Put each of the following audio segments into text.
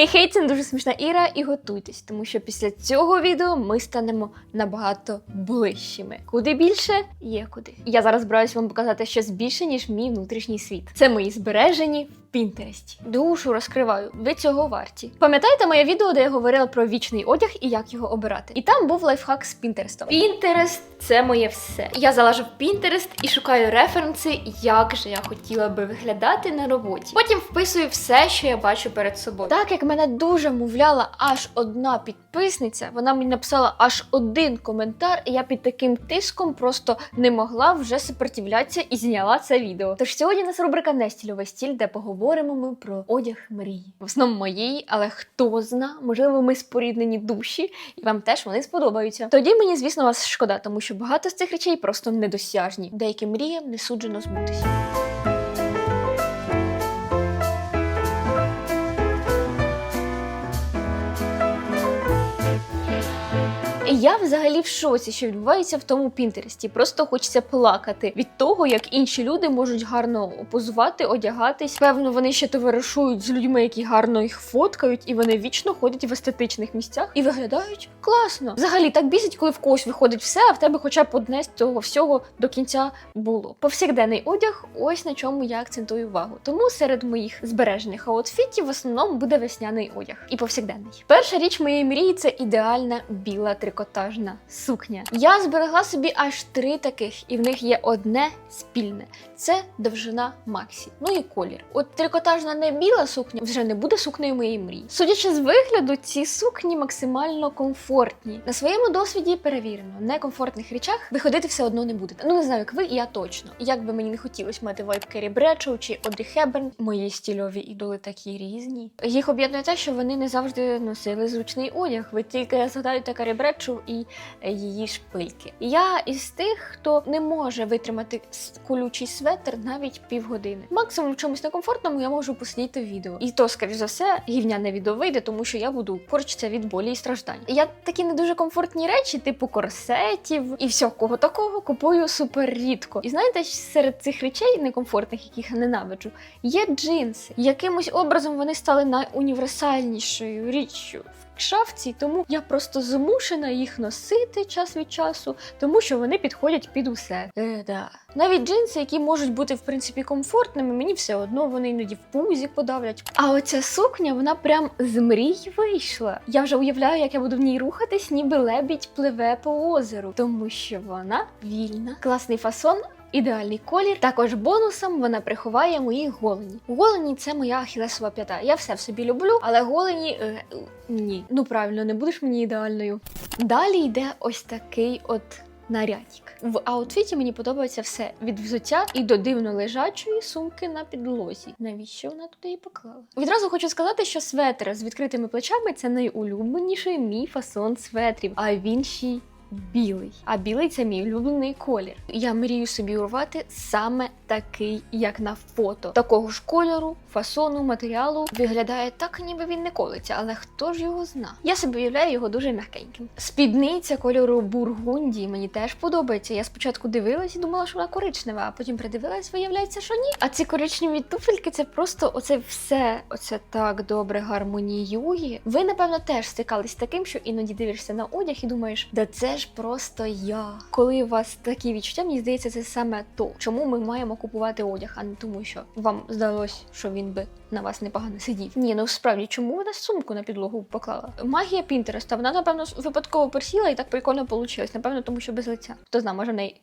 Хей-хей, це дуже смішна Іра, і готуйтесь, тому що після цього відео ми станемо набагато ближчими. Куди більше є куди. Я зараз збираюсь вам показати щось більше, ніж мій внутрішній світ. Це мої збережені Пінтересті. Душу розкриваю, ви цього варті. Пам'ятаєте моє відео, де я говорила про вічний одяг і як його обирати? І там був лайфхак з Пінтерестом. Пінтерест це моє все. Я залажу в Пінтерест і шукаю референси, як же я хотіла би виглядати на роботі. Потім вписую все, що я бачу перед собою. Так як мене дуже мовляла аж одна підписниця, вона мені написала аж один коментар, і я під таким тиском просто не могла вже сопротивлятися і зняла це відео. Тож сьогодні у нас рубрика Нестільовий стіль, де поговоримо ми про одяг мрії. В основному моїй, але хто зна, можливо, ми споріднені душі, і вам теж вони сподобаються. Тоді мені, звісно, вас шкода, тому що багато з цих речей просто недосяжні. Деяким мріям не суджено збутися. Я взагалі в шоці, що відбувається в тому Пінтересті. Просто хочеться плакати від того, як інші люди можуть гарно позувати, одягатись. Певно, вони ще товаришують з людьми, які гарно їх фоткають, і вони вічно ходять в естетичних місцях і виглядають класно. Взагалі так бісить, коли в когось виходить все, а в тебе хоча б одне з цього всього до кінця було. Повсякденний одяг, ось на чому я акцентую увагу. Тому серед моїх збережених аутфітів в основному буде весняний одяг і повсякденний. Перша річ моєї мрії це ідеальна біла трикотажна сукня. Я зберегла собі аж три таких, і в них є одне спільне: це довжина Максі. Ну і колір. От трикотажна не біла сукня вже не буде сукнею моєї мрії. Судячи з вигляду, ці сукні максимально комфортні. На своєму досвіді перевірено, в некомфортних речах ви ходити все одно не будете. Ну не знаю, як ви, я точно. Як би мені не хотілося мати вайб Керрі Бредшоу чи Одрі Хеберн, мої стільові ідоли такі різні. Їх об'єднує те, що вони не завжди носили зручний одяг. Ви тільки згадаєте Керрі І е, її шпильки. Я із тих, хто не може витримати колючий светр навіть півгодини. Максимум в чомусь некомфортному я можу посидіти відео. І то, скоріш за все, гівняне відео вийде, тому що я буду корчитися від болі і страждань. Я такі не дуже комфортні речі, типу корсетів і всякого такого купую супер рідко. І знаєте, серед цих речей некомфортних, яких я ненавиджу, є джинси. Якимось образом вони стали найуніверсальнішою річчю в шафці, тому я просто змушена їх носити час від часу, тому що вони підходять під усе. Е, да. Навіть джинси, які можуть бути в принципі комфортними, мені все одно вони іноді в пузі подавлять. А оця сукня, вона прям з мрій вийшла. Я вже уявляю, як я буду в ній рухатись, ніби лебідь пливе по озеру, тому що вона вільна. Класний фасон. Ідеальний колір. Також бонусом вона приховає мої голені. Голені це моя ахілесова п'ята. Я все в собі люблю, але голені е, е, ні. Ну правильно, не будеш мені ідеальною. Далі йде ось такий от. Нарядік. В аутфіті мені подобається все від взуття і до дивно лежачої сумки на підлозі. Навіщо вона туди її поклала? Відразу хочу сказати, що светр з відкритими плечами це найулюбленіший мій фасон светрів, а він ще й білий. А білий це мій улюблений колір. Я мрію собі урвати саме такий, як на фото. Такого ж кольору, фасону, матеріалу виглядає так, ніби він не колиться, але хто ж його зна? Я собі уявляю його дуже м'якеньким. Спідниця кольору бургунді мені теж подобається. Я спочатку дивилась і думала, що вона коричнева, а потім придивилась, виявляється, що ні. А ці коричневі туфельки це просто оце все, оце так добре гармоніює. Ви, напевно, теж стикались з таким, що іноді дивишся на одяг і думаєш, да це ж просто я. Коли у вас такі відчуття, мені здається, це саме то, чому ми маємо купувати одяг, а не тому, що вам здалось, що він би на вас непогано сидів. Ні, ну справді, чому вона сумку на підлогу поклала? Магія Пінтереста, вона, напевно, випадково присіла і так прикольно вийшло. Напевно, тому що без лиця. Хто знає, може в неї.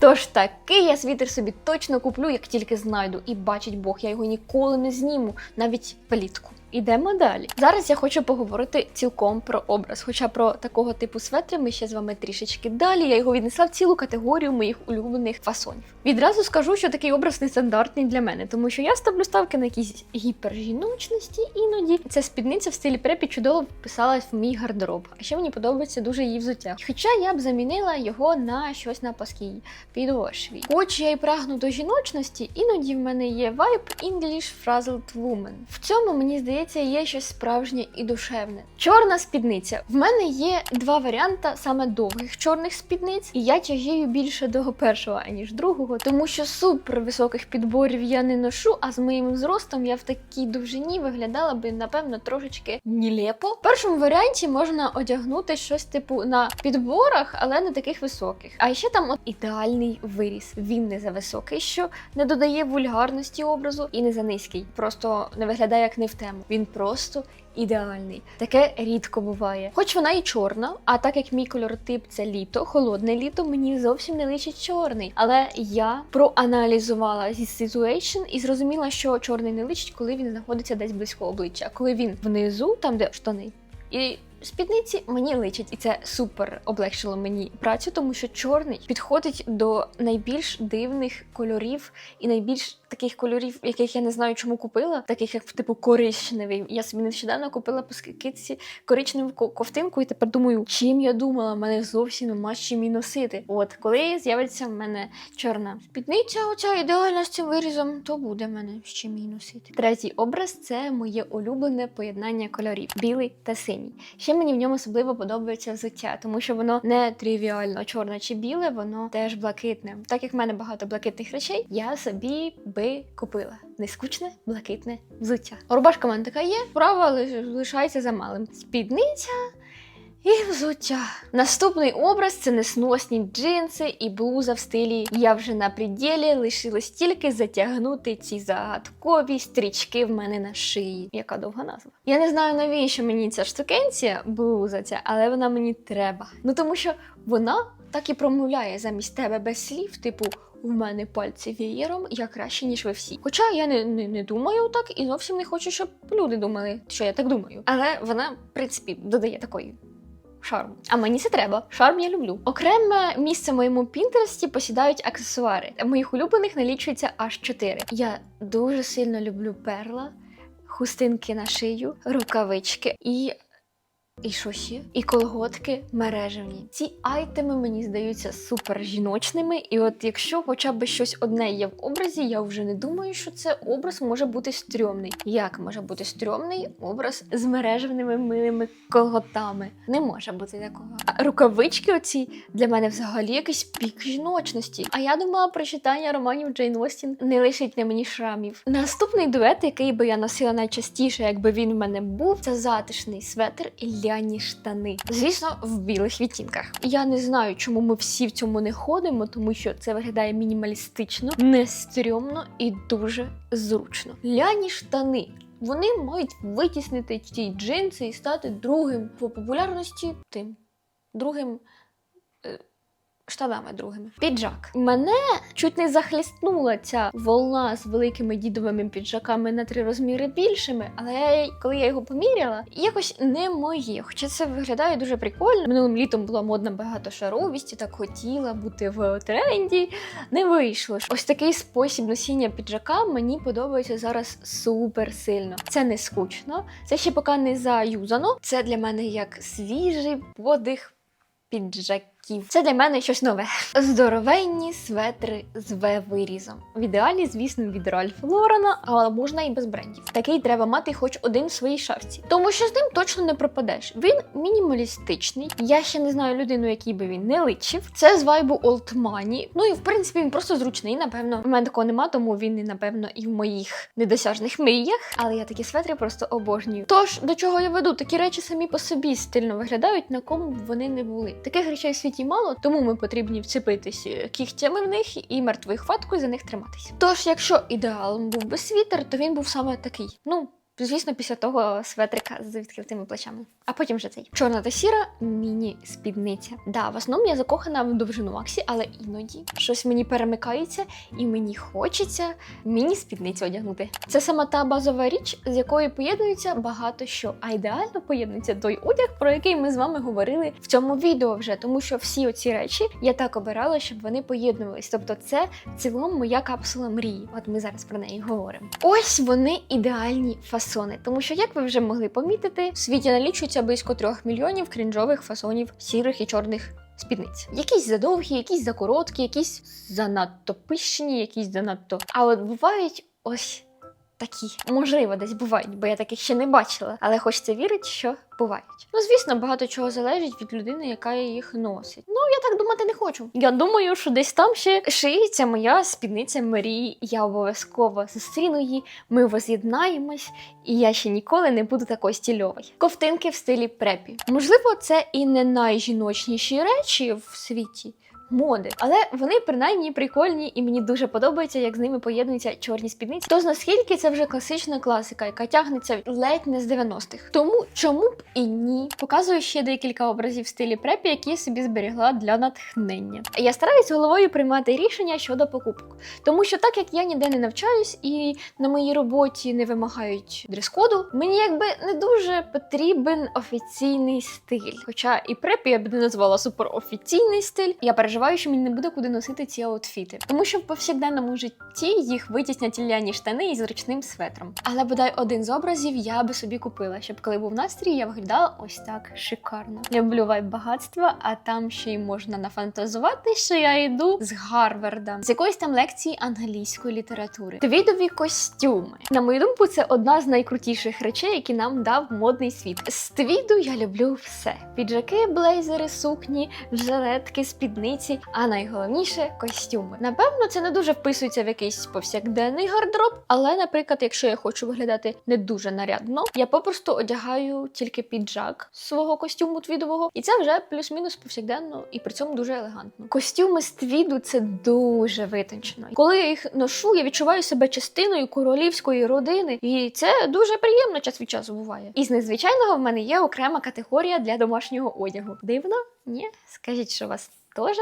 Тож такий я світер собі точно куплю, як тільки знайду. І бачить Бог, я його ніколи не зніму, навіть влітку. Ідемо далі. Зараз я хочу поговорити цілком про образ. Хоча про такого типу светри ми ще з вами трішечки далі. Я його віднесла в цілу категорію моїх улюблених фасонів. Відразу скажу, що такий образ нестандартний для мене, тому що я ставлю ставки на якісь гіпержіночності іноді. Ця спідниця в стилі препі чудово вписалась в мій гардероб. А ще мені подобається дуже її взуття. Хоча я б замінила його на щось на пласкій підошві. Хоч я й прагну до жіночності, іноді в мене є вайб English Frazzled Woman. В цьому мені здається. Здається, є щось справжнє і душевне. Чорна спідниця. В мене є два варіанти саме довгих чорних спідниць, і я тягію більше до першого, аніж другого, тому що супер високих підборів я не ношу, а з моїм зростом я в такій довжині виглядала би, напевно, трошечки нілепо. В першому варіанті можна одягнути щось типу на підборах, але не таких високих. А ще там от ідеальний виріс. Він не за високий, що не додає вульгарності образу, і не за низький. Просто не виглядає як не в тему. Він просто ідеальний. Таке рідко буває. Хоч вона і чорна, а так як мій кольоротип це літо, холодне літо, мені зовсім не личить чорний. Але я проаналізувала зі ситуейшн і зрозуміла, що чорний не личить, коли він знаходиться десь близько обличчя. Коли він внизу, там де штани, і спідниці мені личить, і це супер облегшило мені працю, тому що чорний підходить до найбільш дивних кольорів і найбільш таких кольорів, яких я не знаю, чому купила, таких як типу коричневий. Я собі нещодавно купила по скидці коричневу ковтинку, і тепер думаю, чим я думала, мене зовсім нема з чим її носити. От коли з'явиться в мене чорна спідниця, оця ідеальна з цим вирізом, то буде в мене з чим її носити. Третій образ це моє улюблене поєднання кольорів білий та синій. Ще мені в ньому особливо подобається взуття, тому що воно не тривіально чорне чи біле, воно теж блакитне. Так як в мене багато блакитних речей, я собі би купила нескучне блакитне взуття. Рубашка в мене така є, права лишається за малим. Спідниця. І взуття. Наступний образ це несносні джинси і блуза в стилі Я вже на пределі лишилось тільки затягнути ці загадкові стрічки в мене на шиї. Яка довга назва. Я не знаю навіщо мені ця штукенція, блуза ця, але вона мені треба. Ну тому що вона так і промовляє замість тебе без слів, типу. В мене пальці вієром, я краще, ніж ви всі. Хоча я не, не, не думаю так і зовсім не хочу, щоб люди думали, що я так думаю. Але вона, в принципі, додає такої шарму. А мені це треба. Шарм я люблю. Окреме місце в моєму пінтересті посідають аксесуари. Моїх улюблених налічується аж 4. Я дуже сильно люблю перла, хустинки на шию, рукавички і. І що ще? І колготки мережевні. Ці айтеми мені здаються супер жіночними. І от якщо хоча б щось одне є в образі, я вже не думаю, що це образ може бути стрьомний. Як може бути стрьомний образ з мережевними милими колготами? Не може бути такого. А рукавички оці для мене взагалі якийсь пік жіночності. А я думала про читання романів Джейн Остін не лишить на мені шрамів. Наступний дует, який би я носила найчастіше, якби він в мене був, це затишний светр і ляні штани. Звісно, в білих відтінках. Я не знаю, чому ми всі в цьому не ходимо, тому що це виглядає мінімалістично, не стрьомно і дуже зручно. Ляні штани. Вони мають витіснити ті джинси і стати другим по популярності тим другим. Штанами другими. Піджак. Мене чуть не захліснула ця волна з великими дідовими піджаками на три розміри більшими, але коли я його поміряла, якось не моє. Хоча це виглядає дуже прикольно. Минулим літом була модна багатошаровість, і так хотіла бути в тренді. Не вийшло. Ось такий спосіб носіння піджака мені подобається зараз супер сильно. Це не скучно, це ще поки не заюзано. Це для мене як свіжий подих піджаків. Це для мене щось нове. Здоровенні светри з В-вирізом. В ідеалі, звісно, від Ральф Лорена, але можна і без брендів. Такий треба мати хоч один в своїй шафці. Тому що з ним точно не пропадеш. Він мінімалістичний. Я ще не знаю людину, якій би він не личив. Це з вайбу Old Money. Ну і в принципі він просто зручний. Напевно, в мене такого нема, тому він і напевно і в моїх недосяжних мріях. Але я такі светри просто обожнюю. Тож до чого я веду? Такі речі самі по собі стильно виглядають, на кому б вони не були. Таких речей світі мало, тому ми потрібні вцепитись е, кігтями в них і мертвою хваткою за них триматись. Тож, якщо ідеалом був би світер, то він був саме такий. Ну. Звісно, після того светрика з відкритими плечами. А потім вже цей чорна та сіра міні-спідниця. Да, в основному я закохана в довжину Максі, але іноді щось мені перемикається, і мені хочеться міні-спідницю одягнути. Це саме та базова річ, з якою поєднується багато що. А ідеально поєднується той одяг, про який ми з вами говорили в цьому відео вже, тому що всі оці речі я так обирала, щоб вони поєднувались. Тобто, це в цілому моя капсула мрії. От ми зараз про неї говоримо. Ось вони ідеальні фасони, тому що, як ви вже могли помітити, в світі налічується близько трьох мільйонів крінжових фасонів сірих і чорних. Спідниць. Якісь задовгі, якісь закороткі, якісь занадто пишні, якісь занадто. А от бувають ось такі. Можливо, десь бувають, бо я таких ще не бачила. Але хочеться вірити, що бувають. Ну, звісно, багато чого залежить від людини, яка їх носить. Ну, я так думати не хочу. Я думаю, що десь там ще шиється моя спідниця Марії. Я обов'язково зустріну її, ми воз'єднаємось, і я ще ніколи не буду такою стільовою. Ковтинки в стилі препі. Можливо, це і не найжіночніші речі в світі. Моди, але вони принаймні прикольні, і мені дуже подобається, як з ними поєднуються чорні спідниці. Тож наскільки це вже класична класика, яка тягнеться ледь не з 90-х. Тому чому б і ні? Показую ще декілька образів в стилі препі, які я собі зберігла для натхнення. Я стараюсь головою приймати рішення щодо покупок, тому що так як я ніде не навчаюсь і на моїй роботі не вимагають дрес-коду, мені якби не дуже потрібен офіційний стиль. Хоча і препі я б не назвала суперофіційний стиль. Я переживаю, що мені не буде куди носити ці аутфіти, тому що в повсякденному житті їх витіснять ляні штани із ручним светром. Але бодай один з образів я би собі купила, щоб коли був настрій, я виглядала ось так шикарно. Люблю вайб багатства, а там ще й можна нафантазувати, що я йду з Гарварда, з якоїсь там лекції англійської літератури. Твідові костюми. На мою думку, це одна з найкрутіших речей, які нам дав модний світ. З твіду я люблю все: піджаки, блейзери, сукні, жилетки, спідниці, а найголовніше костюми. Напевно, це не дуже вписується в якийсь повсякденний гардероб, але, наприклад, якщо я хочу виглядати не дуже нарядно, я попросту одягаю тільки піджак свого костюму твідового, і це вже плюс-мінус повсякденно і при цьому дуже елегантно. Костюми з твіду це дуже витончено. Коли я їх ношу, я відчуваю себе частиною королівської родини, і це дуже приємно час від часу буває. Із незвичайного в мене є окрема категорія для домашнього одягу. Дивно? Ні? Скажіть, що вас теж?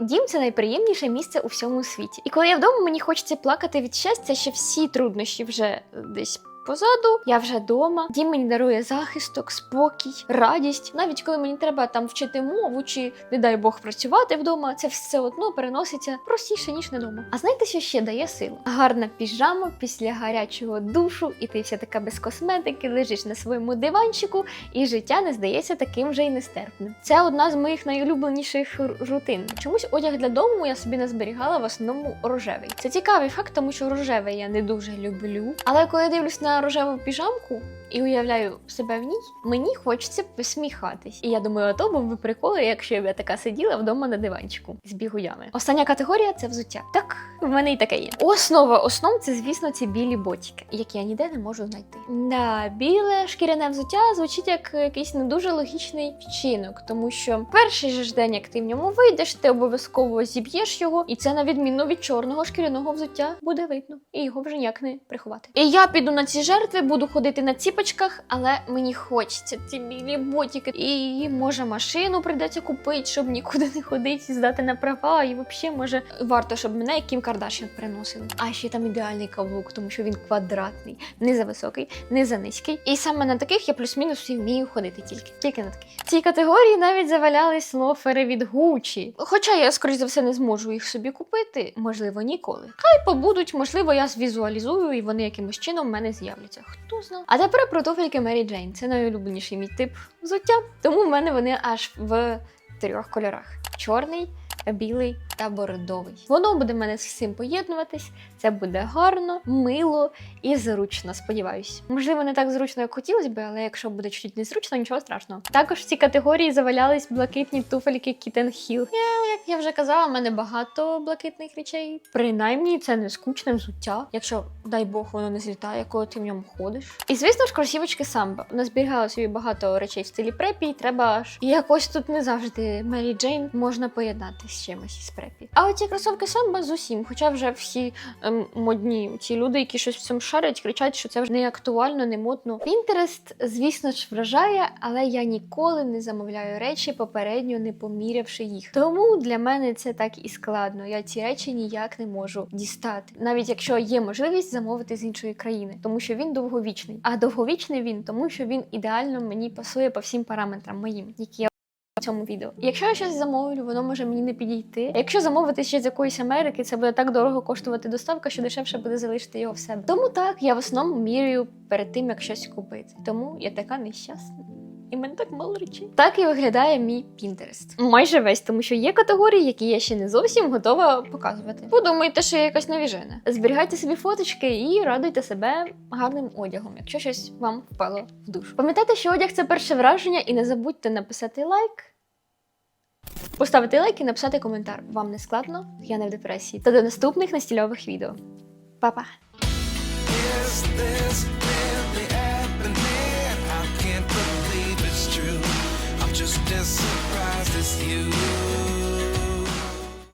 Дім це найприємніше місце у всьому світі. І коли я вдома, мені хочеться плакати від щастя, що всі труднощі вже е, десь. Позаду я вже вдома. Дім мені дарує захисток, спокій, радість. Навіть коли мені треба там вчити мову чи, не дай Бог, працювати вдома, це все одно переноситься простіше ніж не дома. А знаєте, що ще дає силу? Гарна піжама після гарячого душу, і ти вся така без косметики, лежиш на своєму диванчику, і життя не здається таким вже й нестерпним. Це одна з моїх найулюбленіших рутин. Чомусь одяг для дому я собі не зберігала в основному рожевий. Це цікавий факт, тому що рожевий я не дуже люблю. Але коли я дивлюсь на рожеву піжамку. І уявляю себе в ній, мені хочеться посміхатись. І я думаю, ото був би приколи, якщо б я така сиділа вдома на диванчику з бігуями. Остання категорія це взуття. Так, в мене і таке є. Основа основ це, звісно, ці білі ботики, які я ніде не можу знайти. Да, біле шкіряне взуття звучить як якийсь не дуже логічний вчинок, тому що перший же ж день, як ти в ньому вийдеш, ти обов'язково зіб'єш його, і це на відміну від чорного шкіряного взуття буде видно, і його вже ніяк не приховати. І я піду на ці жертви, буду ходити на ціпочках, але мені хочеться ці білі ботики. І може машину прийдеться купити, щоб нікуди не ходити, здати на права. І взагалі, може, варто, щоб мене Кім Кардашян приносили. А ще там ідеальний каблук, тому що він квадратний, не за високий, не за низький. І саме на таких я плюс-мінус всі вмію ходити тільки. Тільки на таких. В цій категорії навіть завалялись лофери від Гучі. Хоча я, скоріш за все, не зможу їх собі купити, можливо, ніколи. Хай побудуть, можливо, я звізуалізую і вони якимось чином в мене з'являться. Хто знає. А тепер про туфельки Мері Джейн. Це найулюбленіший мій тип взуття. Тому в мене вони аж в трьох кольорах: чорний, білий та бордовий. Воно буде мене з всім поєднуватись. Це буде гарно, мило і зручно, сподіваюсь. Можливо, не так зручно, як хотілося б, але якщо буде чуть незручно, нічого страшного. Також в цій категорії завалялись блакитні туфельки Kitten Hill. Я, як я вже казала, в мене багато блакитних речей. Принаймні, це не скучне взуття, якщо дай Бог воно не злітає, коли ти в ньому ходиш. І звісно ж, кросівочки самбо. Назберігала собі багато речей в стилі препі, і треба і якось тут не завжди Мері Джейн можна поєднати з чимось із препі. А оці кросовки самбо з усім, хоча вже всі ем, модні ці люди, які щось в цьому шарять, кричать, що це вже не актуально, не модно. Пінтерест, звісно ж, вражає, але я ніколи не замовляю речі, попередньо не помірявши їх. Тому для мене це так і складно. Я ці речі ніяк не можу дістати, навіть якщо є можливість замовити з іншої країни, тому що він довговічний. А довговічний він, тому що він ідеально мені пасує по всім параметрам моїм, які я цьому відео. Якщо я щось замовлю, воно може мені не підійти. Якщо замовити ще з якоїсь Америки, це буде так дорого коштувати доставка, що дешевше буде залишити його в себе. Тому так, я в основному міряю перед тим, як щось купити. Тому я така нещасна. і мене так мало речей. Так і виглядає мій Пінтерест. Майже весь, тому що є категорії, які я ще не зовсім готова показувати. Подумайте, що я якась новіжена. Зберігайте собі фоточки і радуйте себе гарним одягом, якщо щось вам впало в душу. Пам'ятайте, що одяг це перше враження, і не забудьте написати лайк. Поставити лайк і написати коментар. Вам не складно, я не в депресії. Та до наступних настільових відео. Па-па! Just as surprised as you.